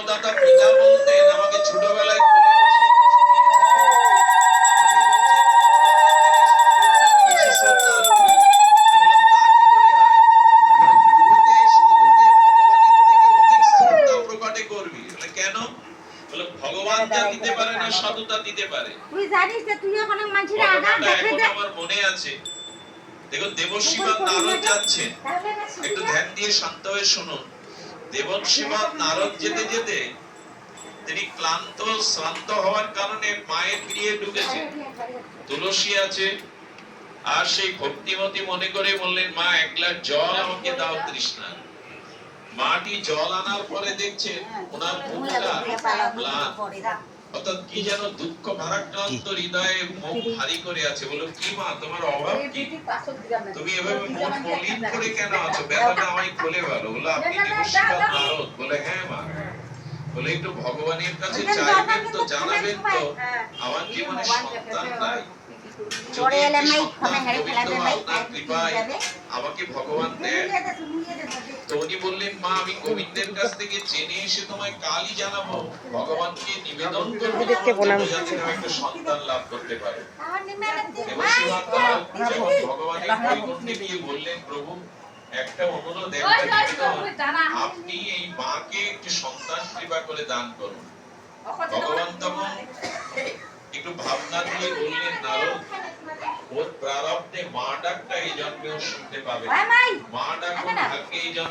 জন্মদাতা পিতা বলতেন আমাকে ছোটবেলায় ভগবান যা দিতে পারে না সাধুতা দিতে পারে। তুই জানিস যে তুই মানুষের দেখে আমার মনে আছে। দেখুন দেবশিবা নারদ যাচ্ছেন। একটু ধ্যান দিয়ে শান্ত হয়ে শুনুন। দেবশিবা নারদ যেতে যেতে তিনি ক্লান্ত শ্রান্ত হওয়ার কারণে মায়ের গৃহে ঢুকেছে। তুলসী আছে। আর সেই ভক্তিমতী মনে করে বললেন মা এক গ্লাস জল আমাকে দাও তৃষ্ণা। মাটি জল আনার পরে দেখছেন ওনার মুখটা ম্লান অর্থাৎ কি যেন দুঃখ ভারাক্রান্ত হৃদয়ে মুখ ভারী করে আছে। বলো কি মা তোমার অভাব কি? তুমি এভাবে মন মলিন করে কেন আছো? ব্যথাটা আমায় খুলে বলো বলো আপনি দেবশিবা নারদ বলে হ্যাঁ মা। বলে একটু ভগবানের কাছে চাইবেন তো জানাবেন তো। আমার জীবনে সন্তান নাই। পরে এলে মাই সন্তান ফোনে হেরে ফেলা গোবিন্দ দেবে আপনার কৃপায় আমাকে ভগবান দেন তো উনি বললেন মা আমি গোবিন্দের কাছ থেকে জেনে এসে তোমায় কালই জানাব ভগবানকে নিবেদন করব যাতে তুমি একটা সন্তান লাভ করতে পারো মাই ভগবানের বৈকুণ্ঠে গিয়ে বললেন প্রভু একটা অনুরোধ আপনি এই মাকে একটি সন্তান কৃপা করে দান করুন ভগবান তখন একটু ভাবনা দিয়ে বললেন নারদ প্রারব্ধে মা ডাকটা এই জন্মেও শুনতে পাবে মাই মা ডাক ভাগ্যে এই জন্মে